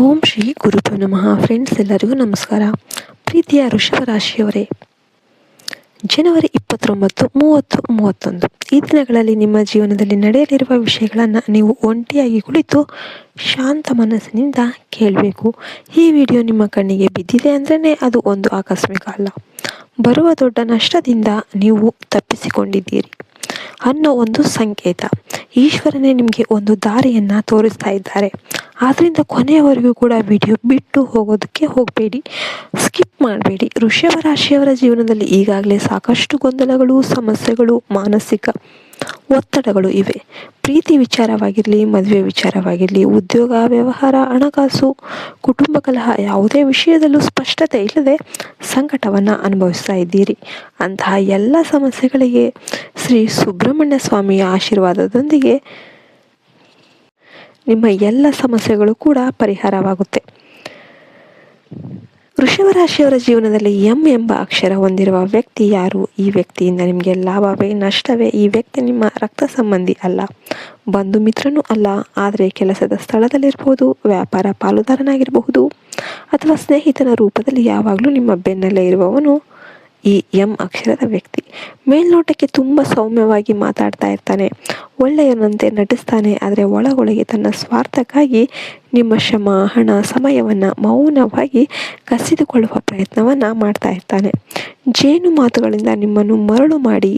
ಓಂ ಶ್ರೀ ಗುರುಭ್ಯೋ ನಮಃ. ಫ್ರೆಂಡ್ಸ್ ಎಲ್ಲರಿಗೂ ನಮಸ್ಕಾರ. ಪ್ರೀತಿಯ ರಾಶಿಯವರೇ ಜನವರಿ ಇಪ್ಪತ್ತೊಂಬತ್ತು, ಮೂವತ್ತು, ಮೂವತ್ತೊಂದು. ಈ ದಿನಗಳಲ್ಲಿ ನಿಮ್ಮ ಜೀವನದಲ್ಲಿ ನಡೆಯಲಿರುವ ವಿಷಯಗಳನ್ನು ನೀವು ಒಂಟಿಯಾಗಿ ಕುಳಿತು ಶಾಂತ ಮನಸ್ಸಿನಿಂದ ಕೇಳಬೇಕು. ಈ ವಿಡಿಯೋ ನಿಮ್ಮ ಕಣ್ಣಿಗೆ ಬಿದ್ದಿದೆ ಅಂದ್ರೇ ಅದು ಒಂದು ಆಕಸ್ಮಿಕ ಅಲ್ಲ. ಬರುವ ದೊಡ್ಡ ನಷ್ಟದಿಂದ ನೀವು ತಪ್ಪಿಸಿಕೊಂಡಿದ್ದೀರಿ. ಅನ್ನೋ ಒಂದು ಸಂಕೇತ. ಈಶ್ವರನೇ ನಿಮಗೆ ಒಂದು ದಾರಿಯನ್ನು ತೋರಿಸ್ತಾ ಇದ್ದಾರೆ. ಆದ್ದರಿಂದ ಕೊನೆಯವರೆಗೂ ಕೂಡ ವಿಡಿಯೋ ಬಿಟ್ಟು ಹೋಗೋದಕ್ಕೆ ಹೋಗಬೇಡಿ. ಸ್ಕಿಪ್ ಮಾಡಬೇಡಿ. ವೃಷಭ ರಾಶಿಯವರ ಜೀವನದಲ್ಲಿ ಈಗಾಗಲೇ ಸಾಕಷ್ಟು ಗೊಂದಲಗಳು, ಸಮಸ್ಯೆಗಳು, ಮಾನಸಿಕ ಒತ್ತಡಗಳು ಇವೆ. ಪ್ರೀತಿ ವಿಚಾರವಾಗಿರಲಿ, ಮದುವೆ ವಿಚಾರವಾಗಿರಲಿ, ಉದ್ಯೋಗ, ವ್ಯವಹಾರ, ಹಣಕಾಸು, ಕುಟುಂಬ ಕಲಹ, ಯಾವುದೇ ವಿಷಯದಲ್ಲೂ ಸ್ಪಷ್ಟತೆ ಇಲ್ಲದೆ ಸಂಕಟವನ್ನು ಅನುಭವಿಸ್ತಾ ಇದ್ದೀರಿ. ಅಂತಹ ಎಲ್ಲ ಸಮಸ್ಯೆಗಳಿಗೆ ಶ್ರೀ ಸುಬ್ರಹ್ಮಣ್ಯ ಸ್ವಾಮಿಯ ಆಶೀರ್ವಾದದೊಂದಿಗೆ ನಿಮ್ಮ ಎಲ್ಲ ಸಮಸ್ಯೆಗಳು ಕೂಡ ಪರಿಹಾರವಾಗುತ್ತೆ. ವೃಷಭ ರಾಶಿಯವರ ಜೀವನದಲ್ಲಿ ಎಂ ಎಂಬ ಅಕ್ಷರ ಹೊಂದಿರುವ ವ್ಯಕ್ತಿ ಯಾರು? ಈ ವ್ಯಕ್ತಿಯಿಂದ ನಿಮಗೆ ಲಾಭವೇ ನಷ್ಟವೇ? ಈ ವ್ಯಕ್ತಿ ನಿಮ್ಮ ರಕ್ತ ಸಂಬಂಧಿ ಅಲ್ಲ, ಬಂಧು ಮಿತ್ರನೂ ಅಲ್ಲ, ಆದರೆ ಕೆಲಸದ ಸ್ಥಳದಲ್ಲಿರ್ಬೋದು, ವ್ಯಾಪಾರ ಪಾಲುದಾರನಾಗಿರಬಹುದು, ಅಥವಾ ಸ್ನೇಹಿತನ ರೂಪದಲ್ಲಿ ಯಾವಾಗಲೂ ನಿಮ್ಮ ಬೆನ್ನಲ್ಲೇ ಇರುವವನು ಈ ಎಂ ಅಕ್ಷರದ ವ್ಯಕ್ತಿ. ಮೇಲ್ನೋಟಕ್ಕೆ ತುಂಬ ಸೌಮ್ಯವಾಗಿ ಮಾತಾಡ್ತಾ ಇರ್ತಾನೆ. ಒಳ್ಳೆಯವನಂತೆ ನಟಿಸ್ತಾನೆ, ಆದರೆ ಒಳಗೊಳಗೆ ತನ್ನ ಸ್ವಾರ್ಥಕ್ಕಾಗಿ ನಿಮ್ಮ ಶ್ರಮ ಹಣ, ಸಮಯವನ್ನು ಮೌನವಾಗಿ ಕಸಿದುಕೊಳ್ಳುವ ಪ್ರಯತ್ನವನ್ನು ಮಾಡ್ತಾ ಇರ್ತಾನೆ. ಜೇನು ಮಾತುಗಳಿಂದ ನಿಮ್ಮನ್ನು ಮರಳು ಮಾಡಿ,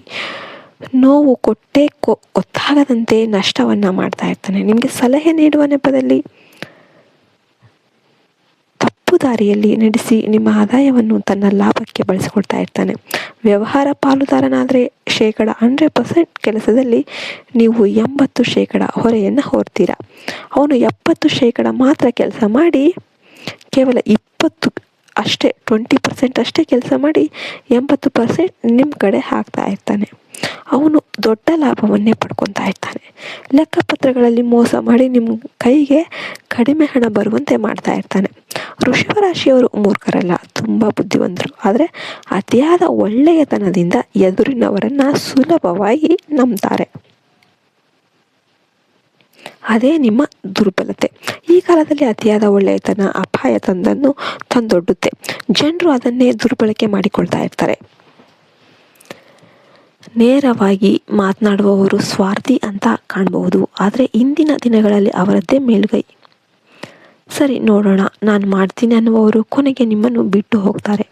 ನೋವು ಕೊಟ್ಟೆ ಗೊತ್ತಾಗದಂತೆ ನಷ್ಟವನ್ನು ಮಾಡ್ತಾ ಇರ್ತಾನೆ. ನಿಮಗೆ ಸಲಹೆ ನೀಡುವ ನೆಪದಲ್ಲಿ ದಾರಿಯಲ್ಲಿ ನಡೆಸಿ ನಿಮ್ಮ ಆದಾಯವನ್ನು ತನ್ನ ಲಾಭಕ್ಕೆ ಬಳಸಿಕೊಳ್ತಾ ಇರ್ತಾನೆ. ವ್ಯವಹಾರ ಪಾಲುದಾರನಾದರೆ ಶೇಕಡ ಹಂಡ್ರೆಡ್ ಪರ್ಸೆಂಟ್ ಕೆಲಸದಲ್ಲಿ ನೀವು ಎಂಬತ್ತು ಶೇಕಡ ಹೊರೆಯನ್ನು ಹೊರ್ತೀರ. ಅವನು ಎಪ್ಪತ್ತು ಶೇಕಡ ಮಾತ್ರ ಕೆಲಸ ಮಾಡಿ, ಕೇವಲ ಇಪ್ಪತ್ತು ಅಷ್ಟೇ ಟ್ವೆಂಟಿ ಪರ್ಸೆಂಟ್ ಅಷ್ಟೇ ಕೆಲಸ ಮಾಡಿ, ಎಂಬತ್ತು ಪರ್ಸೆಂಟ್ ನಿಮ್ಮ ಕಡೆ ಹಾಕ್ತಾ ಇರ್ತಾನೆ. ಅವನು ದೊಡ್ಡ ಲಾಭವನ್ನೇ ಪಡ್ಕೊತಾ ಇರ್ತಾನೆ. ಲೆಕ್ಕಪತ್ರಗಳಲ್ಲಿ ಮೋಸ ಮಾಡಿ ನಿಮ್ಮ ಕೈಗೆ ಕಡಿಮೆ ಹಣ ಬರುವಂತೆ ಮಾಡ್ತಾ ಇರ್ತಾನೆ. ವೃಷಭ ರಾಶಿಯವರು ಮೂರ್ಖರಲ್ಲ, ತುಂಬ ಬುದ್ಧಿವಂತರು. ಆದರೆ ಅತಿಯಾದ ಒಳ್ಳೆಯತನದಿಂದ ಎದುರಿನವರನ್ನು ಸುಲಭವಾಗಿ ನಂಬ್ತಾರೆ. ಅದೇ ನಿಮ್ಮ ದುರ್ಬಲತೆ. ಈ ಕಾಲದಲ್ಲಿ ಅತಿಯಾದ ಒಳ್ಳೆಯತನ ಅಪಾಯ ತಂದನ್ನು ತಂದೊಡ್ಡುತ್ತೆ. ಜನರು ಅದನ್ನೇ ದುರ್ಬಳಕೆ ಮಾಡಿಕೊಳ್ತಾ ಇರ್ತಾರೆ. ನೇರವಾಗಿ ಮಾತನಾಡುವವರು ಸ್ವಾರ್ಥಿ ಅಂತ ಕಾಣಬಹುದು. ಆದರೆ ಇಂದಿನ ದಿನಗಳಲ್ಲಿ ಅವರದ್ದೇ ಮೇಲುಗೈ. ಸರಿ, ನೋಡೋಣ. ನಾನು ಮಾಡ್ತೀನಿ ಅನ್ನುವವರು ಕೊನೆಗೆ ನಿಮ್ಮನ್ನು ಬಿಟ್ಟು ಹೋಗ್ತಾರೆ.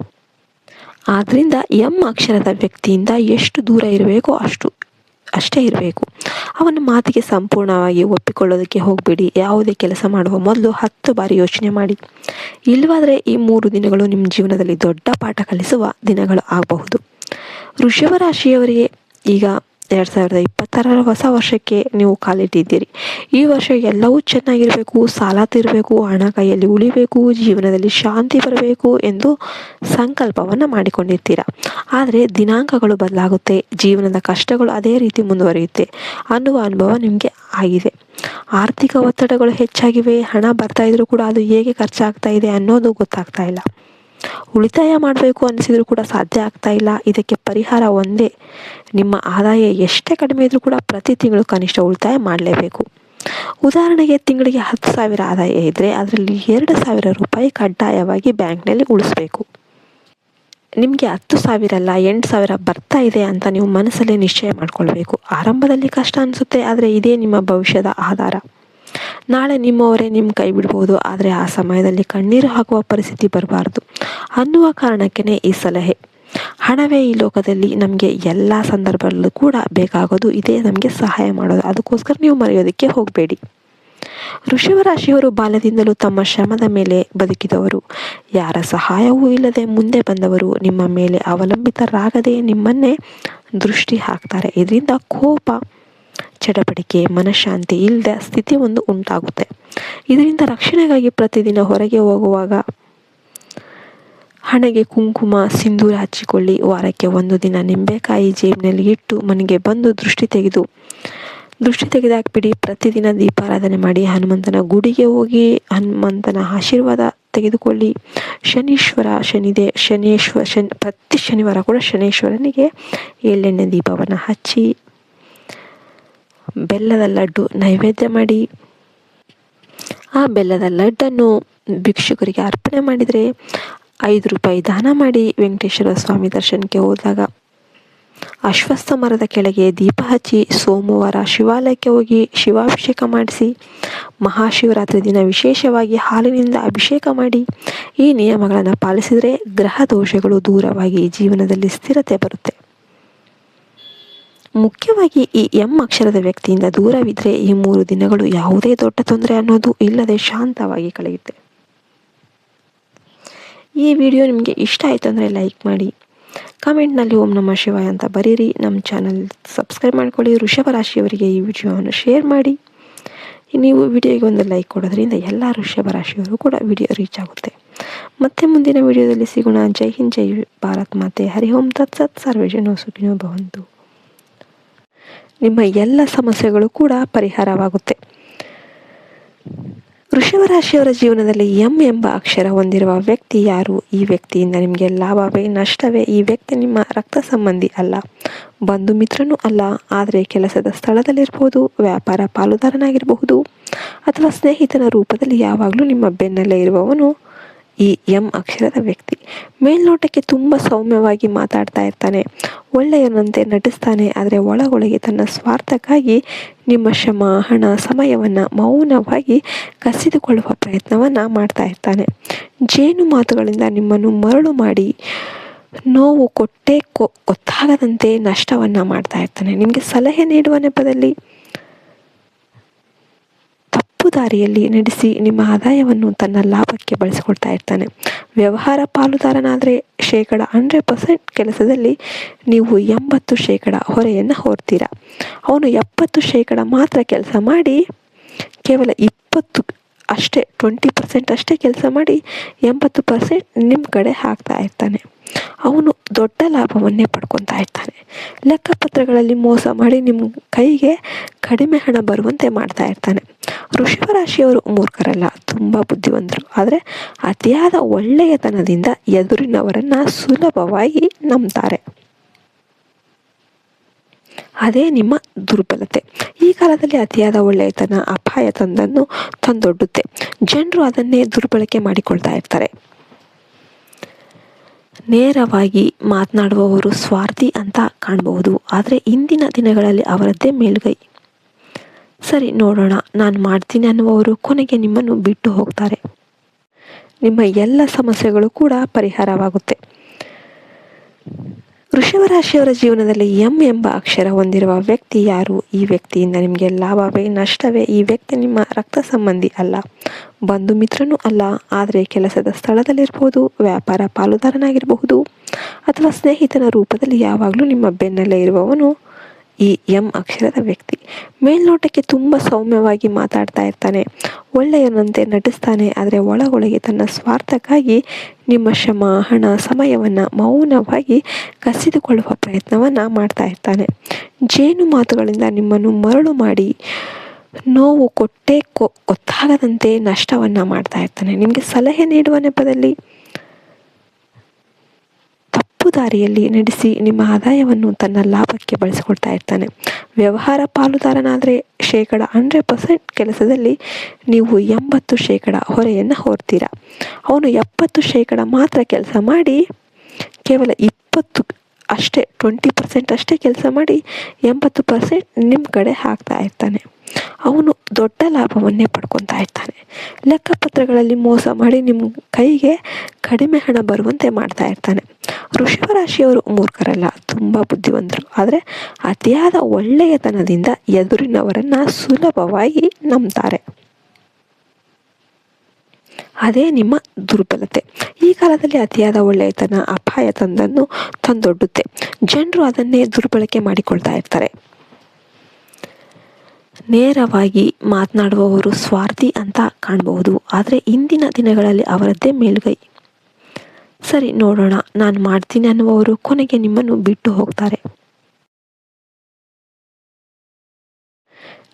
ಆದ್ದರಿಂದ ಎಂ ಅಕ್ಷರದ ವ್ಯಕ್ತಿಯಿಂದ ಎಷ್ಟು ದೂರ ಇರಬೇಕೋ ಅಷ್ಟು, ಅಷ್ಟೇ ಇರಬೇಕು. ಅವನ ಮಾತಿಗೆ ಸಂಪೂರ್ಣವಾಗಿ ಒಪ್ಪಿಕೊಳ್ಳೋದಕ್ಕೆ ಹೋಗಬೇಡಿ. ಯಾವುದೇ ಕೆಲಸ ಮಾಡುವ ಮೊದಲು ಹತ್ತು ಬಾರಿ ಯೋಚನೆ ಮಾಡಿ. ಇಲ್ಲವಾದರೆ ಈ ಮೂರು ದಿನಗಳು ನಿಮ್ಮ ಜೀವನದಲ್ಲಿ ದೊಡ್ಡ ಪಾಠ ಕಲಿಸುವ ದಿನಗಳು ಆಗಬಹುದು. ವೃಷಭ ರಾಶಿಯವರಿಗೆ ಈಗ ಎರಡು ಸಾವಿರದ ಇಪ್ಪತ್ತಾರರ ಹೊಸ ವರ್ಷಕ್ಕೆ ನೀವು ಕಾಲಿಟ್ಟಿದ್ದೀರಿ. ಈ ವರ್ಷ ಎಲ್ಲವೂ ಚೆನ್ನಾಗಿರಬೇಕು, ಸಾಲ ತೀರಬೇಕು, ಹಣ ಕೈಯಲ್ಲಿ ಉಳಿಬೇಕು, ಜೀವನದಲ್ಲಿ ಶಾಂತಿ ಬರಬೇಕು ಎಂದು ಸಂಕಲ್ಪವನ್ನು ಮಾಡಿಕೊಂಡಿರ್ತೀರಾ. ಆದರೆ ದಿನಾಂಕಗಳು ಬದಲಾಗುತ್ತೆ, ಜೀವನದ ಕಷ್ಟಗಳು ಅದೇ ರೀತಿ ಮುಂದುವರಿಯುತ್ತೆ ಅನ್ನುವ ಅನುಭವ ನಿಮಗೆ ಆಗಿದೆ. ಆರ್ಥಿಕ ಒತ್ತಡಗಳು ಹೆಚ್ಚಾಗಿವೆ, ಹಣ ಬರ್ತಾ ಇದ್ರೂ ಕೂಡ ಅದು ಹೇಗೆ ಖರ್ಚಾಗ್ತಾ ಇದೆ ಅನ್ನೋದು ಗೊತ್ತಾಗ್ತಾ ಇಲ್ಲ. ಉಳಿತಾಯ ಮಾಡಬೇಕು ಅನಿಸಿದ್ರು ಕೂಡ ಸಾಧ್ಯ ಆಗ್ತಾ ಇಲ್ಲ. ಇದಕ್ಕೆ ಪರಿಹಾರ ಒಂದೇ. ನಿಮ್ಮ ಆದಾಯ ಎಷ್ಟೇ ಕಡಿಮೆ ಇದ್ರೂ ಕೂಡ ಪ್ರತಿ ತಿಂಗಳು ಕನಿಷ್ಠ ಉಳಿತಾಯ ಮಾಡಲೇಬೇಕು. ಉದಾಹರಣೆಗೆ ತಿಂಗಳಿಗೆ ಹತ್ತು ಸಾವಿರ ಆದಾಯ ಇದ್ದರೆ ಅದರಲ್ಲಿ ಎರಡು ಸಾವಿರ ರೂಪಾಯಿ ಕಡ್ಡಾಯವಾಗಿ ಬ್ಯಾಂಕ್ನಲ್ಲಿ ಉಳಿಸ್ಬೇಕು. ನಿಮಗೆ ಹತ್ತು ಸಾವಿರ ಅಲ್ಲ, ಎಂಟು ಸಾವಿರ ಬರ್ತಾ ಇದೆ ಅಂತ ನೀವು ಮನಸ್ಸಲ್ಲೇ ನಿಶ್ಚಯ ಮಾಡ್ಕೊಳ್ಬೇಕು. ಆರಂಭದಲ್ಲಿ ಕಷ್ಟ ಅನಿಸುತ್ತೆ, ಆದರೆ ಇದೇ ನಿಮ್ಮ ಭವಿಷ್ಯದ ಆಧಾರ. ನಾಳೆ ನಿಮ್ಮವರೇ ನಿಮ್ಮ ಕೈ ಬಿಡ್ಬೋದು, ಆದರೆ ಆ ಸಮಯದಲ್ಲಿ ಕಣ್ಣೀರು ಹಾಕುವ ಪರಿಸ್ಥಿತಿ ಬರಬಾರ್ದು. ಅನ್ನುವ ಕಾರಣಕ್ಕೇ ಈ ಸಲಹೆ. ಹಣವೇ ಈ ಲೋಕದಲ್ಲಿ ನಮಗೆ ಎಲ್ಲ ಸಂದರ್ಭದಲ್ಲೂ ಕೂಡ ಬೇಕಾಗೋದು, ಇದೇ ನಮಗೆ ಸಹಾಯ ಮಾಡೋದು. ಅದಕ್ಕೋಸ್ಕರ ನೀವು ಮರೆಯೋದಕ್ಕೆ ಹೋಗಬೇಡಿ. ರಾಶಿಯವರು ಬಾಲ್ಯದಿಂದಲೂ ತಮ್ಮ ಶ್ರಮದ ಮೇಲೆ ಬದುಕಿದವರು. ಯಾರ ಸಹಾಯವೂ ಇಲ್ಲದೆ ಮುಂದೆ ಬಂದವರು. ನಿಮ್ಮ ಮೇಲೆ ಅವಲಂಬಿತರಾಗದೆ ನಿಮ್ಮನ್ನೇ ದೃಷ್ಟಿ ಹಾಕ್ತಾರೆ. ಇದರಿಂದ ಕೋಪ ಚಡಪಡಿಕೆ, ಮನಃಶಾಂತಿ ಇಲ್ಲದ ಸ್ಥಿತಿ ಒಂದು ಉಂಟಾಗುತ್ತೆ. ಇದರಿಂದ ರಕ್ಷಣೆಗಾಗಿ ಪ್ರತಿದಿನ ಹೊರಗೆ ಹೋಗುವಾಗ ಹಣೆಗೆ ಕುಂಕುಮ, ಸಿಂಧೂರ ಹಚ್ಚಿಕೊಳ್ಳಿ, ವಾರಕ್ಕೆ ಒಂದು ದಿನ ನಿಂಬೆಕಾಯಿ ಜೇಬಿನಲ್ಲಿ ಇಟ್ಟು ಮನೆಗೆ ಬಂದು ದೃಷ್ಟಿ ತೆಗೆದು, ದೃಷ್ಟಿ ತೆಗೆದಾಕ್ಬಿಡಿ, ಪ್ರತಿದಿನ ದೀಪಾರಾಧನೆ ಮಾಡಿ, ಹನುಮಂತನ ಗುಡಿಗೆ ಹೋಗಿ, ಹನುಮಂತನ ಆಶೀರ್ವಾದ ತೆಗೆದುಕೊಳ್ಳಿ. ಶನೀಶ್ವರ ಶನಿದೆ ಶನೇಶ್ವರ ಶನಿ, ಪ್ರತಿ ಶನಿವಾರ ಕೂಡ ಶನೇಶ್ವರನಿಗೆ ಎಳ್ಳೆಣ್ಣೆ ದೀಪವನ್ನು ಹಚ್ಚಿ ಬೆಲ್ಲದ ಲಡ್ಡು ನೈವೇದ್ಯ ಮಾಡಿ. ಆ ಬೆಲ್ಲದ ಲಡ್ಡನ್ನು ಭಿಕ್ಷುಕರಿಗೆ ಅರ್ಪಣೆ ಮಾಡಿದರೆ ಐದು ರೂಪಾಯಿ ದಾನ ಮಾಡಿ ವೆಂಕಟೇಶ್ವರ ಸ್ವಾಮಿ ದರ್ಶನಕ್ಕೆ ಹೋದಾಗ ಅಶ್ವಸ್ಥ ಮರದ ಕೆಳಗೆ ದೀಪ ಹಚ್ಚಿ ಸೋಮವಾರ ಶಿವಾಲಯಕ್ಕೆ ಹೋಗಿ ಶಿವಾಭಿಷೇಕ ಮಾಡಿಸಿ ಮಹಾಶಿವರಾತ್ರಿ ದಿನ ವಿಶೇಷವಾಗಿ ಹಾಲಿನಿಂದ ಅಭಿಷೇಕ ಮಾಡಿ ಈ ನಿಯಮಗಳನ್ನು ಪಾಲಿಸಿದರೆ ಗ್ರಹ ದೋಷಗಳು ದೂರವಾಗಿ ಜೀವನದಲ್ಲಿ ಸ್ಥಿರತೆ ಬರುತ್ತೆ. ಮುಖ್ಯವಾಗಿ ಈ ಎಂ ಅಕ್ಷರದ ವ್ಯಕ್ತಿಯಿಂದ ದೂರವಿದ್ದರೆ ಈ ಮೂರು ದಿನಗಳು ಯಾವುದೇ ದೊಡ್ಡ ತೊಂದರೆ ಅನ್ನೋದು ಇಲ್ಲದೆ ಶಾಂತವಾಗಿ ಕಳೆಯುತ್ತೆ. ಈ ವಿಡಿಯೋ ನಿಮಗೆ ಇಷ್ಟ ಆಯಿತು ಅಂದರೆ ಲೈಕ್ ಮಾಡಿ. ಕಮೆಂಟ್ನಲ್ಲಿ ಓಂ ನಮ್ಮ ಶಿವಾಯ ಅಂತ ಬರೀರಿ. ನಮ್ಮ ಚಾನಲ್ ಸಬ್ಸ್ಕ್ರೈಬ್ ಮಾಡ್ಕೊಳ್ಳಿ. ವೃಷಭ ರಾಶಿಯವರಿಗೆ ಈ ವಿಡಿಯೋವನ್ನು ಶೇರ್ ಮಾಡಿ. ನೀವು ವಿಡಿಯೋಗೆ ಒಂದು ಲೈಕ್ ಕೊಡೋದ್ರಿಂದ ಎಲ್ಲ ವೃಷಭ ರಾಶಿಯವರು ಕೂಡ ವಿಡಿಯೋ ರೀಚ್ ಆಗುತ್ತೆ. ಮತ್ತೆ ಮುಂದಿನ ವಿಡಿಯೋದಲ್ಲಿ ಸಿಗೋಣ. ಜೈ ಹಿಂದ್, ಜೈ ಭಾರತ್ ಮಾತೆ. ಹರಿ ಓಂ. ತತ್ಸತ್. ಸರ್ವೇಶನೋ ಸುಖಿನೋ ಭವಂತು. ನಿಮ್ಮ ಎಲ್ಲ ಸಮಸ್ಯೆಗಳು ಕೂಡ ಪರಿಹಾರವಾಗುತ್ತೆ. ವೃಷಭ ರಾಶಿಯವರ ಜೀವನದಲ್ಲಿ ಎಂ ಎಂಬ ಅಕ್ಷರ ಹೊಂದಿರುವ ವ್ಯಕ್ತಿ ಯಾರು? ಈ ವ್ಯಕ್ತಿಯಿಂದ ನಿಮಗೆ ಲಾಭವೇ, ನಷ್ಟವೇ? ಈ ವ್ಯಕ್ತಿ ನಿಮ್ಮ ರಕ್ತ ಸಂಬಂಧಿ ಅಲ್ಲ, ಬಂಧು ಮಿತ್ರನೂ ಅಲ್ಲ, ಆದರೆ ಕೆಲಸದ ಸ್ಥಳದಲ್ಲಿರ್ಬೋದು, ವ್ಯಾಪಾರ ಪಾಲುದಾರನಾಗಿರಬಹುದು, ಅಥವಾ ಸ್ನೇಹಿತನ ರೂಪದಲ್ಲಿ ಯಾವಾಗಲೂ ನಿಮ್ಮ ಬೆನ್ನಲ್ಲೇ ಇರುವವನು ಈ ಎಂ ಅಕ್ಷರದ ವ್ಯಕ್ತಿ. ಮೇಲ್ನೋಟಕ್ಕೆ ತುಂಬ ಸೌಮ್ಯವಾಗಿ ಮಾತಾಡ್ತಾ ಇರ್ತಾನೆ. ಒಳ್ಳೆಯವನಂತೆ ನಟಿಸ್ತಾನೆ, ಆದರೆ ಒಳಗೊಳಗೆ ತನ್ನ ಸ್ವಾರ್ಥಕ್ಕಾಗಿ ನಿಮ್ಮ ಶ್ರಮ ಹಣ, ಸಮಯವನ್ನು ಮೌನವಾಗಿ ಕಸಿದುಕೊಳ್ಳುವ ಪ್ರಯತ್ನವನ್ನು ಮಾಡ್ತಾ ಇರ್ತಾನೆ. ಜೇನು ಮಾತುಗಳಿಂದ ನಿಮ್ಮನ್ನು ಮರಳು ಮಾಡಿ, ನೋವು ಕೊಟ್ಟೆ ಗೊತ್ತಾಗದಂತೆ ನಷ್ಟವನ್ನು ಮಾಡ್ತಾ ಇರ್ತಾನೆ. ನಿಮಗೆ ಸಲಹೆ ನೀಡುವ ನೆಪದಲ್ಲಿ ತಪ್ಪು ದಾರಿಯಲ್ಲಿ ನಡೆಸಿ ನಿಮ್ಮ ಆದಾಯವನ್ನು ತನ್ನ ಲಾಭಕ್ಕೆ ಬಳಸಿಕೊಳ್ತಾ ಇರ್ತಾನೆ. ವ್ಯವಹಾರ ಪಾಲುದಾರನಾದರೆ ಶೇಕಡ ಹಂಡ್ರೆಡ್ ಪರ್ಸೆಂಟ್ ಕೆಲಸದಲ್ಲಿ ನೀವು ಎಂಬತ್ತು ಶೇಕಡ ಹೊರೆಯನ್ನು ಹೊರ್ತೀರಾ. ಅವನು ಎಪ್ಪತ್ತು ಶೇಕಡ ಮಾತ್ರ ಕೆಲಸ ಮಾಡಿ, ಕೇವಲ ಇಪ್ಪತ್ತು ಅಷ್ಟೇ ಟ್ವೆಂಟಿ ಪರ್ಸೆಂಟ್ ಅಷ್ಟೇ ಕೆಲಸ ಮಾಡಿ ಎಂಬತ್ತು ಪರ್ಸೆಂಟ್ ನಿಮ್ಮ ಕಡೆ ಹಾಕ್ತಾ ಇರ್ತಾನೆ. ಅವನು ದೊಡ್ಡ ಲಾಭವನ್ನೇ ಪಡ್ಕೊತಾ ಇರ್ತಾನೆ. ಲೆಕ್ಕಪತ್ರಗಳಲ್ಲಿ ಮೋಸ ಮಾಡಿ ನಿಮ್ಮ ಕೈಗೆ ಕಡಿಮೆ ಹಣ ಬರುವಂತೆ ಮಾಡ್ತಾ ಇರ್ತಾನೆ. ಋಷಿವರಾಶಿಯವರು ರಾಶಿಯವರು ಮೂರ್ಖರಲ್ಲ, ತುಂಬ ಬುದ್ಧಿವಂತರು. ಆದರೆ ಅತಿಯಾದ ಒಳ್ಳೆಯತನದಿಂದ ಎದುರಿನವರನ್ನು ಸುಲಭವಾಗಿ ನಂಬ್ತಾರೆ. ಅದೇ ನಿಮ್ಮ ದುರ್ಬಲತೆ. ಈ ಕಾಲದಲ್ಲಿ ಅತಿಯಾದ ಒಳ್ಳೆಯತನ ಅಪಾಯ ತಂದನ್ನು ತಂದೊಡ್ಡುತ್ತೆ. ಜನರು ಅದನ್ನೇ ದುರ್ಬಳಕೆ ಮಾಡಿಕೊಳ್ತಾ ಇರ್ತಾರೆ. ನೇರವಾಗಿ ಮಾತನಾಡುವವರು ಸ್ವಾರ್ಥಿ ಅಂತ ಕಾಣಬಹುದು. ಆದರೆ ಇಂದಿನ ದಿನಗಳಲ್ಲಿ ಅವರದ್ದೇ ಮೇಲುಗೈ. ಸರಿ, ನೋಡೋಣ. ನಾನು ಮಾಡ್ತೀನಿ ಅನ್ನುವವರು ಕೊನೆಗೆ ನಿಮ್ಮನ್ನು ಬಿಟ್ಟು ಹೋಗ್ತಾರೆ. ನಿಮ್ಮ ಎಲ್ಲ ಸಮಸ್ಯೆಗಳು ಕೂಡ ಪರಿಹಾರವಾಗುತ್ತೆ. ವೃಷಭ ರಾಶಿಯವರ ಜೀವನದಲ್ಲಿ ಎಂ ಎಂಬ ಅಕ್ಷರ ಹೊಂದಿರುವ ವ್ಯಕ್ತಿ ಯಾರು? ಈ ವ್ಯಕ್ತಿಯಿಂದ ನಿಮಗೆ ಲಾಭವೇ, ನಷ್ಟವೇ? ಈ ವ್ಯಕ್ತಿ ನಿಮ್ಮ ರಕ್ತ ಸಂಬಂಧಿ ಅಲ್ಲ, ಬಂಧು ಮಿತ್ರನೂ ಅಲ್ಲ, ಆದರೆ ಕೆಲಸದ ಸ್ಥಳದಲ್ಲಿರ್ಬೋದು, ವ್ಯಾಪಾರ ಪಾಲುದಾರನಾಗಿರಬಹುದು, ಅಥವಾ ಸ್ನೇಹಿತನ ರೂಪದಲ್ಲಿ ಯಾವಾಗಲೂ ನಿಮ್ಮ ಬೆನ್ನಲ್ಲೇ ಇರುವವನು ಈ ಎಂ ಅಕ್ಷರದ ವ್ಯಕ್ತಿ. ಮೇಲ್ನೋಟಕ್ಕೆ ತುಂಬ ಸೌಮ್ಯವಾಗಿ ಮಾತಾಡ್ತಾ ಇರ್ತಾನೆ. ಒಳ್ಳೆಯವನಂತೆ ನಟಿಸ್ತಾನೆ, ಆದರೆ ಒಳಗೊಳಗೆ ತನ್ನ ಸ್ವಾರ್ಥಕ್ಕಾಗಿ ನಿಮ್ಮ ಶ್ರಮ ಹಣ, ಸಮಯವನ್ನು ಮೌನವಾಗಿ ಕಸಿದುಕೊಳ್ಳುವ ಪ್ರಯತ್ನವನ್ನು ಮಾಡ್ತಾ ಇರ್ತಾನೆ. ಜೇನು ಮಾತುಗಳಿಂದ ನಿಮ್ಮನ್ನು ಮರಳು ಮಾಡಿ, ನೋವು ಕೊಟ್ಟೆ ಗೊತ್ತಾಗದಂತೆ ನಷ್ಟವನ್ನು ಮಾಡ್ತಾ ಇರ್ತಾನೆ. ನಿಮಗೆ ಸಲಹೆ ನೀಡುವ ನೆಪದಲ್ಲಿ ತಪ್ಪು ದಾರಿಯಲ್ಲಿ ನಡೆಸಿ ನಿಮ್ಮ ಆದಾಯವನ್ನು ತನ್ನ ಲಾಭಕ್ಕೆ ಬಳಸಿಕೊಳ್ತಾ ಇರ್ತಾನೆ. ವ್ಯವಹಾರ ಪಾಲುದಾರನಾದರೆ ಶೇಕಡ ಹಂಡ್ರೆಡ್ ಪರ್ಸೆಂಟ್ ಕೆಲಸದಲ್ಲಿ ನೀವು ಎಂಬತ್ತು ಶೇಕಡ ಹೊರೆಯನ್ನು ಹೊರ್ತೀರಾ. ಅವನು ಎಪ್ಪತ್ತು ಶೇಕಡ ಮಾತ್ರ ಕೆಲಸ ಮಾಡಿ, ಕೇವಲ ಇಪ್ಪತ್ತು ಅಷ್ಟೇ ಟ್ವೆಂಟಿ ಪರ್ಸೆಂಟ್ ಅಷ್ಟೇ ಕೆಲಸ ಮಾಡಿ ಎಂಬತ್ತು ಪರ್ಸೆಂಟ್ ನಿಮ್ಮ ಕಡೆ ಹಾಕ್ತಾ ಇರ್ತಾನೆ. ಅವನು ದೊಡ್ಡ ಲಾಭವನ್ನೇ ಪಡ್ಕೊತಾ ಇರ್ತಾನೆ. ಲೆಕ್ಕಪತ್ರಗಳಲ್ಲಿ ಮೋಸ ಮಾಡಿ ನಿಮ್ಮ ಕೈಗೆ ಕಡಿಮೆ ಹಣ ಬರುವಂತೆ ಮಾಡ್ತಾ ಇರ್ತಾನೆ. ವೃಷಭ ರಾಶಿಯವರು ಮೂರ್ಖರಲ್ಲ, ತುಂಬ ಬುದ್ಧಿವಂತರು. ಆದರೆ ಅತಿಯಾದ ಒಳ್ಳೆಯತನದಿಂದ ಎದುರಿನವರನ್ನು ಸುಲಭವಾಗಿ ನಂಬ್ತಾರೆ. ಅದೇ ನಿಮ್ಮ ದುರ್ಬಲತೆ. ಈ ಕಾಲದಲ್ಲಿ ಅತಿಯಾದ ಒಳ್ಳೆಯತನ ಅಪಾಯ ತಂದನ್ನು ತಂದೊಡ್ಡುತ್ತೆ. ಜನರು ಅದನ್ನೇ ದುರ್ಬಳಕೆ ಮಾಡಿಕೊಳ್ತಾ ಇರ್ತಾರೆ. ನೇರವಾಗಿ ಮಾತನಾಡುವವರು ಸ್ವಾರ್ಥಿ ಅಂತ ಕಾಣಬಹುದು. ಆದರೆ ಇಂದಿನ ದಿನಗಳಲ್ಲಿ ಅವರದ್ದೇ ಮೇಲುಗೈ. ಸರಿ, ನೋಡೋಣ. ನಾನು ಮಾಡ್ತೀನಿ ಅನ್ನುವವರು ಕೊನೆಗೆ ನಿಮ್ಮನ್ನು ಬಿಟ್ಟು ಹೋಗ್ತಾರೆ.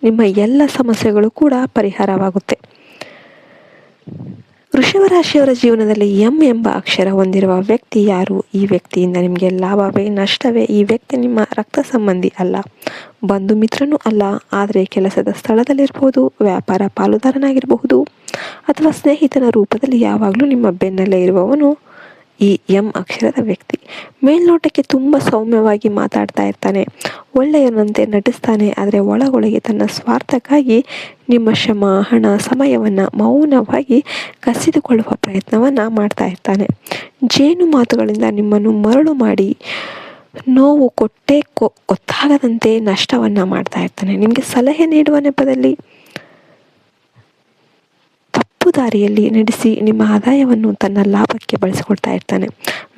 ನಿಮ್ಮ ಎಲ್ಲ ಸಮಸ್ಯೆಗಳು ಕೂಡ ಪರಿಹಾರವಾಗುತ್ತೆ. ವೃಷಭರಾಶಿಯವರ ಜೀವನದಲ್ಲಿ ಎಂ ಎಂಬ ಅಕ್ಷರ ಹೊಂದಿರುವ ವ್ಯಕ್ತಿ ಯಾರು? ಈ ವ್ಯಕ್ತಿಯಿಂದ ನಿಮಗೆ ಲಾಭವೇ, ನಷ್ಟವೇ? ಈ ವ್ಯಕ್ತಿ ನಿಮ್ಮ ರಕ್ತ ಸಂಬಂಧಿ ಅಲ್ಲ, ಬಂಧು ಮಿತ್ರನೂ ಅಲ್ಲ, ಆದರೆ ಕೆಲಸದ ಸ್ಥಳದಲ್ಲಿರ್ಬೋದು, ವ್ಯಾಪಾರ ಪಾಲುದಾರನಾಗಿರಬಹುದು, ಅಥವಾ ಸ್ನೇಹಿತನ ರೂಪದಲ್ಲಿ ಯಾವಾಗಲೂ ನಿಮ್ಮ ಬೆನ್ನಲ್ಲೇ ಇರುವವನು? ಈ ಎಂ ಅಕ್ಷರದ ವ್ಯಕ್ತಿ. ಮೇಲ್ನೋಟಕ್ಕೆ ತುಂಬ ಸೌಮ್ಯವಾಗಿ ಮಾತಾಡ್ತಾ ಇರ್ತಾನೆ. ಒಳ್ಳೆಯವನಂತೆ ನಟಿಸ್ತಾನೆ, ಆದರೆ ಒಳಗೊಳಗೆ ತನ್ನ ಸ್ವಾರ್ಥಕ್ಕಾಗಿ ನಿಮ್ಮ ಶ್ರಮ ಹಣ, ಸಮಯವನ್ನು ಮೌನವಾಗಿ ಕಸಿದುಕೊಳ್ಳುವ ಪ್ರಯತ್ನವನ್ನು ಮಾಡ್ತಾ ಇರ್ತಾನೆ. ಜೇನು ಮಾತುಗಳಿಂದ ನಿಮ್ಮನ್ನು ಮರಳು ಮಾಡಿ, ನೋವು ಕೊಟ್ಟೇ ಕೊ, ಗೊತ್ತಾಗದಂತೆ ನಷ್ಟವನ್ನು ಮಾಡ್ತಾ ಇರ್ತಾನೆ. ನಿಮಗೆ ಸಲಹೆ ನೀಡುವ ನೆಪದಲ್ಲಿ ತಪ್ಪು ದಾರಿಯಲ್ಲಿ ನಡೆಸಿ ನಿಮ್ಮ ಆದಾಯವನ್ನು ತನ್ನ ಲಾಭಕ್ಕೆ ಬಳಸಿಕೊಳ್ತಾ ಇರ್ತಾನೆ.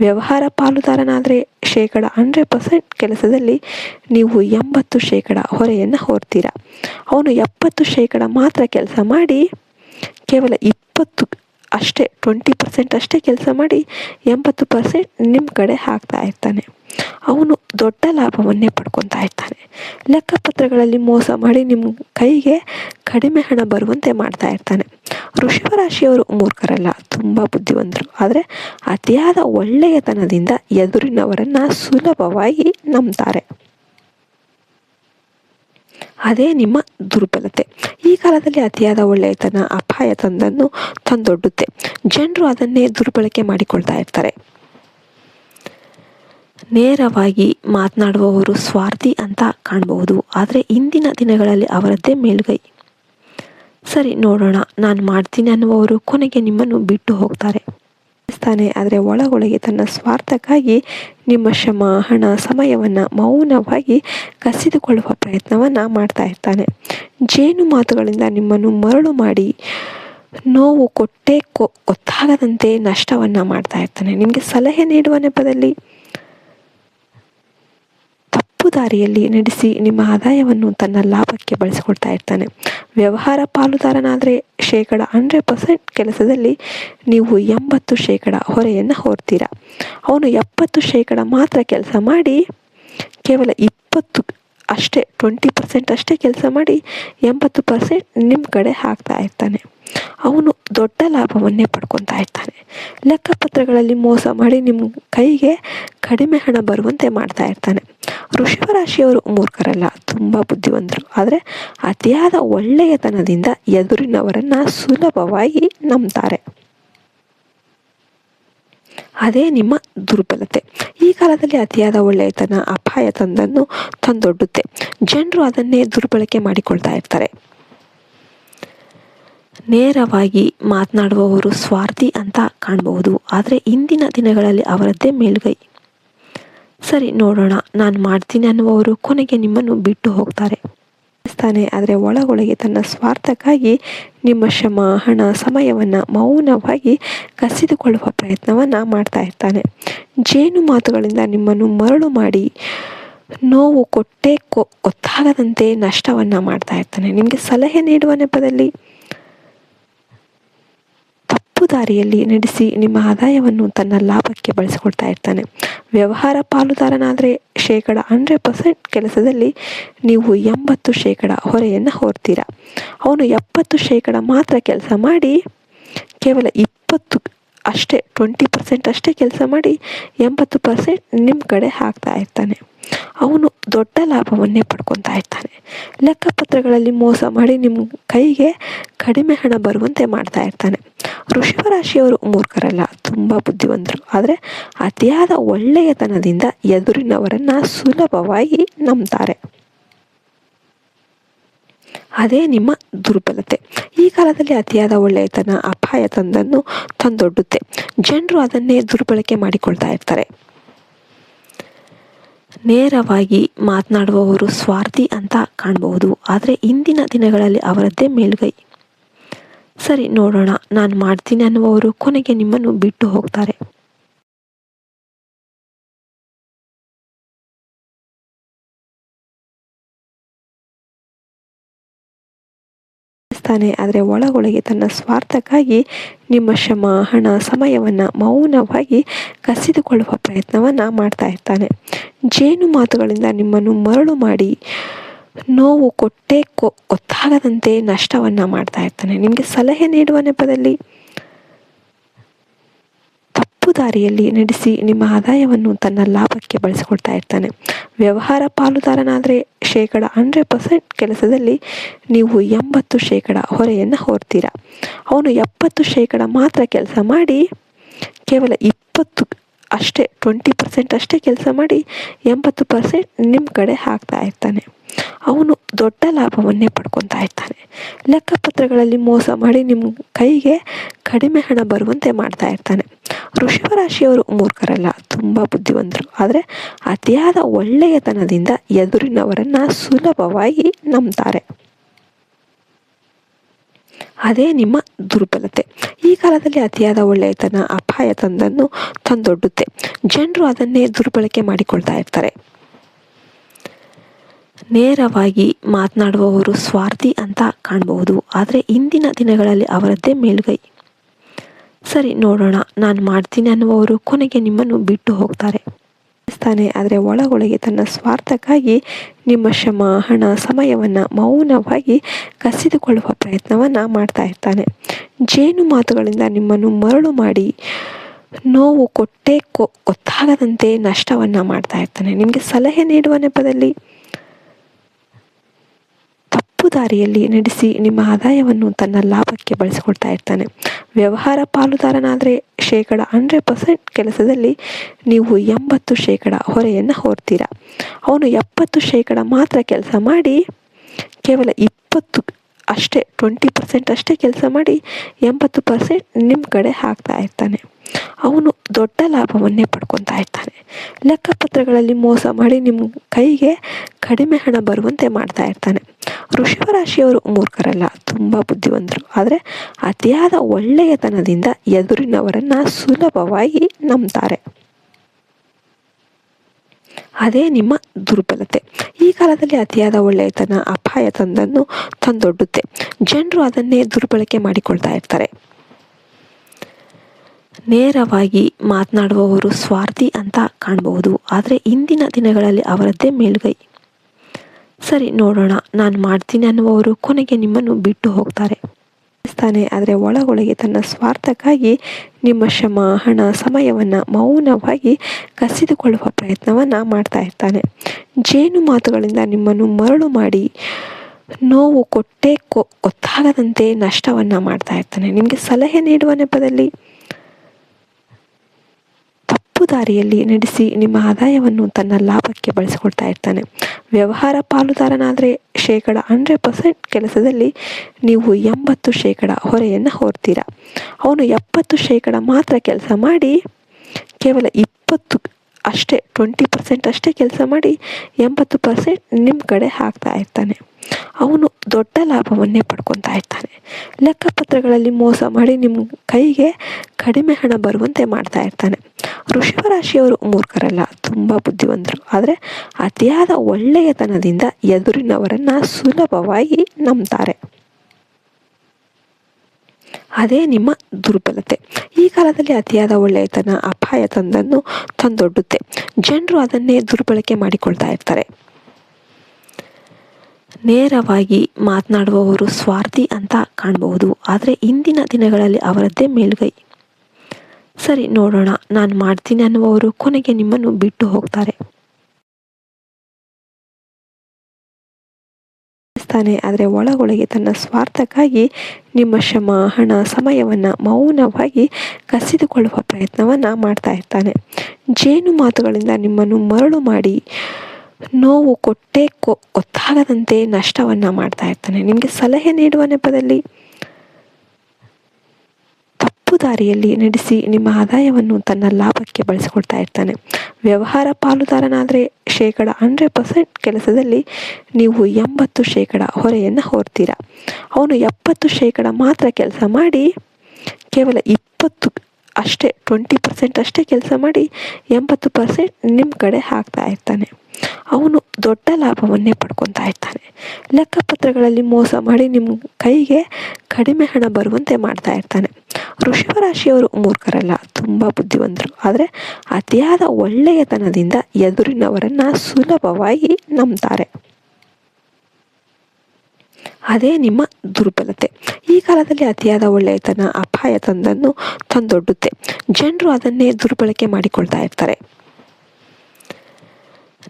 ವ್ಯವಹಾರ ಪಾಲುದಾರನಾದರೆ ಶೇಕಡ ಹಂಡ್ರೆಡ್ ಪರ್ಸೆಂಟ್ ಕೆಲಸದಲ್ಲಿ ನೀವು ಎಂಬತ್ತು ಶೇಕಡ ಹೊರೆಯನ್ನು ಹೊರ್ತೀರ. ಅವನು ಎಪ್ಪತ್ತು ಶೇಕಡ ಮಾತ್ರ ಕೆಲಸ ಮಾಡಿ ಕೇವಲ ಇಪ್ಪತ್ತು ಅಷ್ಟೇ ಟ್ವೆಂಟಿ ಪರ್ಸೆಂಟ್ ಅಷ್ಟೇ ಕೆಲಸ ಮಾಡಿ ಎಂಬತ್ತು ಪರ್ಸೆಂಟ್ ನಿಮ್ಮ ಕಡೆ ಹಾಕ್ತಾ ಇರ್ತಾನೆ. ಅವನು ದೊಡ್ಡ ಲಾಭವನ್ನೇ ಪಡ್ಕೊತಾ ಇರ್ತಾನೆ. ಲೆಕ್ಕಪತ್ರಗಳಲ್ಲಿ ಮೋಸ ಮಾಡಿ ನಿಮ್ಮ ಕೈಗೆ ಕಡಿಮೆ ಹಣ ಬರುವಂತೆ ಮಾಡ್ತಾ ಇರ್ತಾನೆ. ರಾಶಿಯವರು ಮೂರ್ಖರಲ್ಲ, ತುಂಬ ಬುದ್ಧಿವಂತರು. ಆದರೆ ಅತಿಯಾದ ಒಳ್ಳೆಯತನದಿಂದ ಎದುರಿನವರನ್ನು ಸುಲಭವಾಗಿ ನಂಬ್ತಾರೆ. ಅದೇ ನಿಮ್ಮ ದುರ್ಬಲತೆ. ಈ ಕಾಲದಲ್ಲಿ ಅತಿಯಾದ ಒಳ್ಳೆಯತನ ಅಪಾಯ ತಂದನ್ನು ತಂದೊಡ್ಡುತ್ತೆ. ಜನರು ಅದನ್ನೇ ದುರ್ಬಳಕೆ ಮಾಡಿಕೊಳ್ತಾ ಇರ್ತಾರೆ. ನೇರವಾಗಿ ಮಾತನಾಡುವವರು ಸ್ವಾರ್ಥಿ ಅಂತ ಕಾಣಬಹುದು. ಆದರೆ ಇಂದಿನ ದಿನಗಳಲ್ಲಿ ಅವರದ್ದೇ ಮೇಲುಗೈ. ಸರಿ, ನೋಡೋಣ. ನಾನು ಮಾಡ್ತೀನಿ ಅನ್ನುವವರು ಕೊನೆಗೆ ನಿಮ್ಮನ್ನು ಬಿಟ್ಟು ಹೋಗ್ತಾರೆ. ತಾನೆ ಆದರೆ ಒಳಗೊಳಗೆ ತನ್ನ ಸ್ವಾರ್ಥಕ್ಕಾಗಿ ನಿಮ್ಮ ಶ್ರಮ ಹಣ, ಸಮಯವನ್ನು ಮೌನವಾಗಿ ಕಸಿದುಕೊಳ್ಳುವ ಪ್ರಯತ್ನವನ್ನು ಮಾಡ್ತಾ ಇರ್ತಾನೆ. ಜೇನು ಮಾತುಗಳಿಂದ ನಿಮ್ಮನ್ನು ಮರಳು ಮಾಡಿ, ನೋವು, ಕೊಟ್ಟೇ, ಕೊ ಗೊತ್ತಾಗದಂತೆ ನಷ್ಟವನ್ನು ಮಾಡ್ತಾ ಇರ್ತಾನೆ. ನಿಮಗೆ ಸಲಹೆ ನೀಡುವ ನೆಪದಲ್ಲಿ ತಪ್ಪು ದಾರಿಯಲ್ಲಿ ನಡೆಸಿ ನಿಮ್ಮ ಆದಾಯವನ್ನು ತನ್ನ ಲಾಭಕ್ಕೆ ಬಳಸಿಕೊಳ್ತಾ ಇರ್ತಾನೆ. ವ್ಯವಹಾರ ಪಾಲುದಾರನಾದರೆ ಶೇಕಡ ಹಂಡ್ರೆಡ್ ಪರ್ಸೆಂಟ್ ಕೆಲಸದಲ್ಲಿ ನೀವು ಎಂಬತ್ತು ಶೇಕಡ ಹೊರೆಯನ್ನು ಹೊರ್ತೀರ. ಅವನು ಎಪ್ಪತ್ತು ಶೇಕಡ ಮಾತ್ರ ಕೆಲಸ ಮಾಡಿ, ಕೇವಲ ಇಪ್ಪತ್ತು ಅಷ್ಟೇ ಟ್ವೆಂಟಿ ಪರ್ಸೆಂಟ್ ಅಷ್ಟೇ ಕೆಲಸ ಮಾಡಿ ಎಂಬತ್ತು ಪರ್ಸೆಂಟ್ ನಿಮ್ಮ ಕಡೆ ಹಾಕ್ತಾ ಇರ್ತಾನೆ. ಅವನು ದೊಡ್ಡ ಲಾಭವನ್ನೇ ಪಡ್ಕೊತಾ ಇರ್ತಾನೆ. ಲೆಕ್ಕಪತ್ರಗಳಲ್ಲಿ ಮೋಸ ಮಾಡಿ ನಿಮ್ಮ ಕೈಗೆ ಕಡಿಮೆ ಹಣ ಬರುವಂತೆ ಮಾಡ್ತಾ ಇರ್ತಾನೆ. ವೃಷಭ ರಾಶಿಯವರು ಮೂರ್ಖರಲ್ಲ, ತುಂಬ ಬುದ್ಧಿವಂತರು. ಆದರೆ ಅತಿಯಾದ ಒಳ್ಳೆಯತನದಿಂದ ಎದುರಿನವರನ್ನು ಸುಲಭವಾಗಿ ನಂಬ್ತಾರೆ. ಅದೇ ನಿಮ್ಮ ದುರ್ಬಲತೆ. ಈ ಕಾಲದಲ್ಲಿ ಅತಿಯಾದ ಒಳ್ಳೆಯತನ ಅಪಾಯ ತಂದನ್ನು ತಂದೊಡ್ಡುತ್ತೆ. ಜನರು ಅದನ್ನೇ ದುರ್ಬಳಕೆ ಮಾಡಿಕೊಳ್ತಾ ಇರ್ತಾರೆ. ನೇರವಾಗಿ ಮಾತನಾಡುವವರು ಸ್ವಾರ್ಥಿ ಅಂತ ಕಾಣಬಹುದು. ಆದರೆ ಇಂದಿನ ದಿನಗಳಲ್ಲಿ ಅವರದ್ದೇ ಮೇಲುಗೈ. ಸರಿ, ನೋಡೋಣ. ನಾನು ಮಾಡ್ತೀನಿ ಅನ್ನುವವರು ಕೊನೆಗೆ ನಿಮ್ಮನ್ನು ಬಿಟ್ಟು ಹೋಗ್ತಾರೆ. ತಾನೆ ಆದರೆ ಒಳಗೊಳಗೆ ತನ್ನ ಸ್ವಾರ್ಥಕ್ಕಾಗಿ ನಿಮ್ಮ ಶ್ರಮ ಹಣ, ಸಮಯವನ್ನು ಮೌನವಾಗಿ ಕಸಿದುಕೊಳ್ಳುವ ಪ್ರಯತ್ನವನ್ನು ಮಾಡ್ತಾ ಇರ್ತಾನೆ. ಜೇನು ಮಾತುಗಳಿಂದ ನಿಮ್ಮನ್ನು ಮರಳು ಮಾಡಿ ನೋವು ಕೊಟ್ಟೇ ಕೊ ಗೊತ್ತಾಗದಂತೆ ನಷ್ಟವನ್ನು ಮಾಡ್ತಾ ಇರ್ತಾನೆ. ನಿಮಗೆ ಸಲಹೆ ನೀಡುವ ನೆಪದಲ್ಲಿ ತಪ್ಪು ದಾರಿಯಲ್ಲಿ ನಡೆಸಿ ನಿಮ್ಮ ಆದಾಯವನ್ನು ತನ್ನ ಲಾಭಕ್ಕೆ ಬಳಸಿಕೊಳ್ತಾ ಇರ್ತಾನೆ. ವ್ಯವಹಾರ ಪಾಲುದಾರನಾದರೆ ಶೇಕಡ ಹಂಡ್ರೆಡ್ ಪರ್ಸೆಂಟ್ ಕೆಲಸದಲ್ಲಿ ನೀವು ಎಂಬತ್ತು ಶೇಕಡ ಹೊರೆಯನ್ನು ಹೊರ್ತೀರ. ಅವನು ಎಪ್ಪತ್ತು ಶೇಕಡ ಮಾತ್ರ ಕೆಲಸ ಮಾಡಿ, ಕೇವಲ ಇಪ್ಪತ್ತು ಅಷ್ಟೇ ಟ್ವೆಂಟಿ ಪರ್ಸೆಂಟ್ ಅಷ್ಟೇ ಕೆಲಸ ಮಾಡಿ ಎಂಬತ್ತು ಪರ್ಸೆಂಟ್ ನಿಮ್ಮ ಕಡೆ ಹಾಕ್ತಾ ಇರ್ತಾನೆ. ಅವನು ದೊಡ್ಡ ಲಾಭವನ್ನೇ ಪಡ್ಕೊತಾ ಇರ್ತಾನೆ. ಲೆಕ್ಕಪತ್ರಗಳಲ್ಲಿ ಮೋಸ ಮಾಡಿ ನಿಮ್ಮ ಕೈಗೆ ಕಡಿಮೆ ಹಣ ಬರುವಂತೆ ಮಾಡ್ತಾ ಇರ್ತಾನೆ. ವೃಷಭ ರಾಶಿಯವರು ಮೂರ್ಖರಲ್ಲ, ತುಂಬ ಬುದ್ಧಿವಂತರು. ಆದರೆ ಅತಿಯಾದ ಒಳ್ಳೆಯತನದಿಂದ ಎದುರಿನವರನ್ನು ಸುಲಭವಾಗಿ ನಂಬ್ತಾರೆ. ಅದೇ ನಿಮ್ಮ ದುರ್ಬಲತೆ. ಈ ಕಾಲದಲ್ಲಿ ಅತಿಯಾದ ಒಳ್ಳೆಯತನ ಅಪಾಯ ತಂದನ್ನು ತಂದೊಡ್ಡುತ್ತೆ. ಜನರು ಅದನ್ನೇ ದುರ್ಬಳಕೆ ಮಾಡಿಕೊಳ್ತಾ ಇರ್ತಾರೆ. ನೇರವಾಗಿ ಮಾತನಾಡುವವರು ಸ್ವಾರ್ಥಿ ಅಂತ ಕಾಣಬಹುದು. ಆದರೆ ಇಂದಿನ ದಿನಗಳಲ್ಲಿ ಅವರದ್ದೇ ಮೇಲುಗೈ. ಸರಿ, ನೋಡೋಣ. ನಾನು ಮಾಡ್ತೀನಿ ಅನ್ನುವವರು ಕೊನೆಗೆ ನಿಮ್ಮನ್ನು ಬಿಟ್ಟು ಹೋಗ್ತಾರೆ. ತಾನೆ ಆದರೆ ಒಳಗೊಳಗೆ ತನ್ನ ಸ್ವಾರ್ಥಕ್ಕಾಗಿ ನಿಮ್ಮ ಶ್ರಮ ಹಣ, ಸಮಯವನ್ನು ಮೌನವಾಗಿ ಕಸಿದುಕೊಳ್ಳುವ ಪ್ರಯತ್ನವನ್ನು ಮಾಡ್ತಾ ಇರ್ತಾನೆ. ಜೇನು ಮಾತುಗಳಿಂದ ನಿಮ್ಮನ್ನು ಮರಳು ಮಾಡಿ, ನೋವು ಕೊಟ್ಟೇ ಕೊ, ಗೊತ್ತಾಗದಂತೆ ನಷ್ಟವನ್ನು ಮಾಡ್ತಾ ಇರ್ತಾನೆ. ನಿಮಗೆ ಸಲಹೆ ನೀಡುವ ನೆಪದಲ್ಲಿ ದಾರಿಯಲ್ಲಿ ನಡೆಸಿ ನಿಮ್ಮ ಆದಾಯವನ್ನು ತನ್ನ ಲಾಭಕ್ಕೆ ಬಳಸಿಕೊಳ್ತಾ ಇರ್ತಾನೆ. ವ್ಯವಹಾರ ಪಾಲುದಾರನಾದರೆ ಶೇಕಡ ಹಂಡ್ರೆಡ್ ಪರ್ಸೆಂಟ್ ಕೆಲಸದಲ್ಲಿ ನೀವು ಎಂಬತ್ತು ಶೇಕಡ ಹೊರೆಯನ್ನು ಹೊರ್ತೀರ. ಅವನು ಎಪ್ಪತ್ತು ಶೇಕಡ ಮಾತ್ರ ಕೆಲಸ ಮಾಡಿ ಕೇವಲ ಇಪ್ಪತ್ತು ಅಷ್ಟೇ ಟ್ವೆಂಟಿ ಪರ್ಸೆಂಟ್ ಅಷ್ಟೇ ಕೆಲಸ ಮಾಡಿ ಎಂಬತ್ತು ಪರ್ಸೆಂಟ್ ನಿಮ್ಮ ಕಡೆ ಹಾಕ್ತಾ ಇರ್ತಾನೆ. ಅವನು ದೊಡ್ಡ ಲಾಭವನ್ನೇ ಪಡ್ಕೊತಾ ಇರ್ತಾನೆ. ಲೆಕ್ಕಪತ್ರಗಳಲ್ಲಿ ಮೋಸ ಮಾಡಿ ನಿಮ್ಮ ಕೈಗೆ ಕಡಿಮೆ ಹಣ ಬರುವಂತೆ ಮಾಡ್ತಾ ಇರ್ತಾನೆ. ರಾಶಿಯವರು ಮೂರ್ಖರಲ್ಲ, ತುಂಬ ಬುದ್ಧಿವಂತರು. ಆದರೆ ಅತಿಯಾದ ಒಳ್ಳೆಯತನದಿಂದ ಎದುರಿನವರನ್ನು ಸುಲಭವಾಗಿ ನಂಬ್ತಾರೆ. ಅದೇ ನಿಮ್ಮ ದುರ್ಬಲತೆ. ಈ ಕಾಲದಲ್ಲಿ ಅತಿಯಾದ ಒಳ್ಳೆಯತನ, ಅಪಾಯ ತಂದನ್ನು ತಂದೊಡ್ಡುತ್ತೆ. ಜನರು ಅದನ್ನೇ ದುರ್ಬಳಕೆ ಮಾಡಿಕೊಳ್ತಾ ಇರ್ತಾರೆ. ನೇರವಾಗಿ ಮಾತನಾಡುವವರು ಸ್ವಾರ್ಥಿ ಅಂತ ಕಾಣಬಹುದು. ಆದರೆ ಇಂದಿನ ದಿನಗಳಲ್ಲಿ ಅವರದ್ದೇ ಮೇಲುಗೈ. ಸರಿ, ನೋಡೋಣ. ನಾನು ಮಾಡ್ತೀನಿ ಅನ್ನುವವರು ಕೊನೆಗೆ ನಿಮ್ಮನ್ನು ಬಿಟ್ಟು ಹೋಗ್ತಾರೆ. ತಾನೆ ಆದರೆ ಒಳಗೊಳಗೆ ತನ್ನ ಸ್ವಾರ್ಥಕ್ಕಾಗಿ ನಿಮ್ಮ ಶ್ರಮ ಹಣ, ಸಮಯವನ್ನು ಮೌನವಾಗಿ ಕಸಿದುಕೊಳ್ಳುವ ಪ್ರಯತ್ನವನ್ನು ಮಾಡ್ತಾ ಇರ್ತಾನೆ. ಜೇನು ಮಾತುಗಳಿಂದ ನಿಮ್ಮನ್ನು ಮರಳು ಮಾಡಿ, ನೋವು ಕೊಟ್ಟೆ ಗೊತ್ತಾಗದಂತೆ ನಷ್ಟವನ್ನು ಮಾಡ್ತಾ ಇರ್ತಾನೆ. ನಿಮಗೆ ಸಲಹೆ ನೀಡುವ ನೆಪದಲ್ಲಿ ತಪ್ಪು ದಾರಿಯಲ್ಲಿ ನಡೆಸಿ ನಿಮ್ಮ ಆದಾಯವನ್ನು ತನ್ನ ಲಾಭಕ್ಕೆ ಬಳಸಿಕೊಳ್ತಾ ಇರ್ತಾನೆ. ವ್ಯವಹಾರ ಪಾಲುದಾರನಾದರೆ ಶೇಕಡ ಹಂಡ್ರೆಡ್ ಪರ್ಸೆಂಟ್ ಕೆಲಸದಲ್ಲಿ ನೀವು ಎಂಬತ್ತು ಶೇಕಡ ಹೊರೆಯನ್ನು ಹೊರ್ತೀರ. ಅವನು ಎಪ್ಪತ್ತು ಶೇಕಡ ಮಾತ್ರ ಕೆಲಸ ಮಾಡಿ, ಕೇವಲ ಇಪ್ಪತ್ತು ಅಷ್ಟೇ ಟ್ವೆಂಟಿ ಪರ್ಸೆಂಟ್ ಅಷ್ಟೇ ಕೆಲಸ ಮಾಡಿ ಎಂಬತ್ತು ಪರ್ಸೆಂಟ್ ನಿಮ್ಮ ಕಡೆ ಹಾಕ್ತಾ ಇರ್ತಾನೆ. ಅವನು ದೊಡ್ಡ ಲಾಭವನ್ನೇ ಪಡ್ಕೊತಾ ಇರ್ತಾನೆ. ಲೆಕ್ಕಪತ್ರಗಳಲ್ಲಿ ಮೋಸ ಮಾಡಿ ನಿಮ್ಮ ಕೈಗೆ ಕಡಿಮೆ ಹಣ ಬರುವಂತೆ ಮಾಡ್ತಾ ಇರ್ತಾನೆ. ವೃಷಭ ರಾಶಿಯವರು ಮೂರ್ಖರಲ್ಲ, ತುಂಬ ಬುದ್ಧಿವಂತರು. ಆದರೆ ಅತಿಯಾದ ಒಳ್ಳೆಯತನದಿಂದ ಎದುರಿನವರನ್ನು ಸುಲಭವಾಗಿ ನಂಬ್ತಾರೆ. ಅದೇ ನಿಮ್ಮ ದುರ್ಬಲತೆ. ಈ ಕಾಲದಲ್ಲಿ ಅತಿಯಾದ ಒಳ್ಳೆಯತನ, ಅಪಾಯ ತಂದನ್ನು ತಂದೊಡ್ಡುತ್ತೆ. ಜನರು ಅದನ್ನೇ ದುರ್ಬಳಕೆ ಮಾಡಿಕೊಳ್ತಾ ಇರ್ತಾರೆ. ನೇರವಾಗಿ ಮಾತನಾಡುವವರು ಸ್ವಾರ್ಥಿ ಅಂತ ಕಾಣಬಹುದು. ಆದರೆ ಇಂದಿನ ದಿನಗಳಲ್ಲಿ ಅವರದ್ದೇ ಮೇಲುಗೈ. ಸರಿ, ನೋಡೋಣ. ನಾನು ಮಾಡ್ತೀನಿ ಅನ್ನುವವರು ಕೊನೆಗೆ ನಿಮ್ಮನ್ನು ಬಿಟ್ಟು ಹೋಗ್ತಾರೆ. ತಾನೆ ಆದರೆ ಒಳಗೊಳಗೆ ತನ್ನ ಸ್ವಾರ್ಥಕ್ಕಾಗಿ ನಿಮ್ಮ ಶ್ರಮ ಹಣ, ಸಮಯವನ್ನು ಮೌನವಾಗಿ ಕಸಿದುಕೊಳ್ಳುವ ಪ್ರಯತ್ನವನ್ನು ಮಾಡ್ತಾ ಇರ್ತಾನೆ. ಜೇನು ಮಾತುಗಳಿಂದ ನಿಮ್ಮನ್ನು ಮರಳು ಮಾಡಿ ನೋವು ಕೊಟ್ಟೇ ಕೊ, ಗೊತ್ತಾಗದಂತೆ ನಷ್ಟವನ್ನು ಮಾಡ್ತಾ ಇರ್ತಾನೆ. ನಿಮಗೆ ಸಲಹೆ ನೀಡುವ ನೆಪದಲ್ಲಿ ದಾರಿಯಲ್ಲಿ ನಡೆಸಿ ನಿಮ್ಮ ಆದಾಯವನ್ನು ತನ್ನ ಲಾಭಕ್ಕೆ ಬಳಸಿಕೊಳ್ತಾ ಇರ್ತಾನೆ. ವ್ಯವಹಾರ ಪಾಲುದಾರನಾದರೆ ಶೇಕಡ ಹಂಡ್ರೆಡ್ ಪರ್ಸೆಂಟ್ ಕೆಲಸದಲ್ಲಿ ನೀವು ಎಂಬತ್ತು ಶೇಕಡ ಹೊರೆಯನ್ನು ಹೊರ್ತೀರ. ಅವನು ಎಪ್ಪತ್ತು ಶೇಕಡ ಮಾತ್ರ ಕೆಲಸ ಮಾಡಿ, ಕೇವಲ ಇಪ್ಪತ್ತು ಅಷ್ಟೇ ಟ್ವೆಂಟಿ ಪರ್ಸೆಂಟ್ ಅಷ್ಟೇ ಕೆಲಸ ಮಾಡಿ ಎಂಬತ್ತು ಪರ್ಸೆಂಟ್ ನಿಮ್ಮ ಕಡೆ ಹಾಕ್ತಾ ಇರ್ತಾನೆ. ಅವನು ದೊಡ್ಡ ಲಾಭವನ್ನೇ ಪಡ್ಕೊತಾ ಇರ್ತಾನೆ. ಲೆಕ್ಕಪತ್ರಗಳಲ್ಲಿ ಮೋಸ ಮಾಡಿ ನಿಮ್ಮ ಕೈಗೆ ಕಡಿಮೆ ಹಣ ಬರುವಂತೆ ಮಾಡ್ತಾ ಇರ್ತಾನೆ. ವೃಷಭ ರಾಶಿಯವರು ಮೂರ್ಖರಲ್ಲ, ತುಂಬ ಬುದ್ಧಿವಂತರು. ಆದರೆ ಅತಿಯಾದ ಒಳ್ಳೆಯತನದಿಂದ ಎದುರಿನವರನ್ನು ಸುಲಭವಾಗಿ ನಂಬ್ತಾರೆ. ಅದೇ ನಿಮ್ಮ ದುರ್ಬಲತೆ. ಈ ಕಾಲದಲ್ಲಿ ಅತಿಯಾದ ಒಳ್ಳೆಯತನ ಅಪಾಯ ತಂದನ್ನು ತಂದೊಡ್ಡುತ್ತೆ. ಜನರು ಅದನ್ನೇ ದುರ್ಬಳಕೆ ಮಾಡಿಕೊಳ್ತಾ ಇರ್ತಾರೆ. ನೇರವಾಗಿ ಮಾತನಾಡುವವರು ಸ್ವಾರ್ಥಿ ಅಂತ ಕಾಣಬಹುದು. ಆದರೆ ಇಂದಿನ ದಿನಗಳಲ್ಲಿ ಅವರದ್ದೇ ಮೇಲುಗೈ. ಸರಿ, ನೋಡೋಣ. ನಾನು ಮಾಡ್ತೀನಿ ಅನ್ನುವವರು ಕೊನೆಗೆ ನಿಮ್ಮನ್ನು ಬಿಟ್ಟು ಹೋಗ್ತಾರೆ. ತಾನೆ ಆದರೆ ಒಳಗೊಳಗೆ ತನ್ನ ಸ್ವಾರ್ಥಕ್ಕಾಗಿ ನಿಮ್ಮ ಶ್ರಮ ಹಣ, ಸಮಯವನ್ನು ಮೌನವಾಗಿ ಕಸಿದುಕೊಳ್ಳುವ ಪ್ರಯತ್ನವನ್ನು ಮಾಡ್ತಾ ಇರ್ತಾನೆ. ಜೇನು ಮಾತುಗಳಿಂದ ನಿಮ್ಮನ್ನು ಮರಳು ಮಾಡಿ ನೋವು ಕೊಟ್ಟೆ ಗೊತ್ತಾಗದಂತೆ ನಷ್ಟವನ್ನು ಮಾಡ್ತಾ ಇರ್ತಾನೆ. ನಿಮಗೆ ಸಲಹೆ ನೀಡುವ ನೆಪದಲ್ಲಿ ತಪ್ಪು ದಾರಿಯಲ್ಲಿ ನಡೆಸಿ ನಿಮ್ಮ ಆದಾಯವನ್ನು ತನ್ನ ಲಾಭಕ್ಕೆ ಬಳಸಿಕೊಳ್ತಾ ಇರ್ತಾನೆ. ವ್ಯವಹಾರ ಪಾಲುದಾರನಾದರೆ ಶೇಕಡ ಹಂಡ್ರೆಡ್ ಪರ್ಸೆಂಟ್ ಕೆಲಸದಲ್ಲಿ ನೀವು ಎಂಬತ್ತು ಶೇಕಡ ಹೊರೆಯನ್ನು ಹೊರ್ತೀರ. ಅವನು ಎಪ್ಪತ್ತು ಶೇಕಡ ಮಾತ್ರ ಕೆಲಸ ಮಾಡಿ ಕೇವಲ ಇಪ್ಪತ್ತು ಅಷ್ಟೇ ಟ್ವೆಂಟಿ ಪರ್ಸೆಂಟ್ ಅಷ್ಟೇ ಕೆಲಸ ಮಾಡಿ ಎಂಬತ್ತು ಪರ್ಸೆಂಟ್ ನಿಮ್ಮ ಕಡೆ ಹಾಕ್ತಾ ಇರ್ತಾನೆ. ಅವನು ದೊಡ್ಡ ಲಾಭವನ್ನೇ ಪಡ್ಕೊತಾ ಇರ್ತಾನೆ. ಲೆಕ್ಕಪತ್ರಗಳಲ್ಲಿ ಮೋಸ ಮಾಡಿ ನಿಮ್ಮ ಕೈಗೆ ಕಡಿಮೆ ಹಣ ಬರುವಂತೆ ಮಾಡ್ತಾ ಇರ್ತಾನೆ. ಋಷಭರಾಶಿಯವರು ಮೂರ್ಖರಲ್ಲ, ತುಂಬ ಬುದ್ಧಿವಂತರು. ಆದರೆ ಅತಿಯಾದ ಒಳ್ಳೆಯತನದಿಂದ ಎದುರಿನವರನ್ನು ಸುಲಭವಾಗಿ ನಂಬ್ತಾರೆ. ಅದೇ ನಿಮ್ಮ ದುರ್ಬಲತೆ. ಈ ಕಾಲದಲ್ಲಿ ಅತಿಯಾದ ಒಳ್ಳೆಯತನ, ಅಪಾಯ ತಂದನ್ನು ತಂದೊಡ್ಡುತ್ತೆ. ಜನರು ಅದನ್ನೇ ದುರ್ಬಳಕೆ ಮಾಡಿಕೊಳ್ತಾ ಇರ್ತಾರೆ.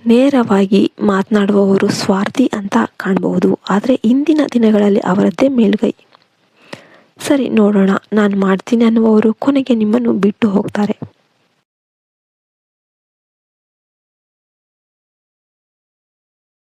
ನೇರವಾಗಿ ಮಾತನಾಡುವವರು ಸ್ವಾರ್ಥಿ ಅಂತ ಕಾಣಬಹುದು. ಆದರೆ ಇಂದಿನ ದಿನಗಳಲ್ಲಿ ಅವರದ್ದೇ ಮೇಲುಗೈ. ಸರಿ, ನೋಡೋಣ. ನಾನು ಮಾಡ್ತೀನಿ ಅನ್ನುವವರು ಕೊನೆಗೆ ನಿಮ್ಮನ್ನು ಬಿಟ್ಟು ಹೋಗ್ತಾರೆ.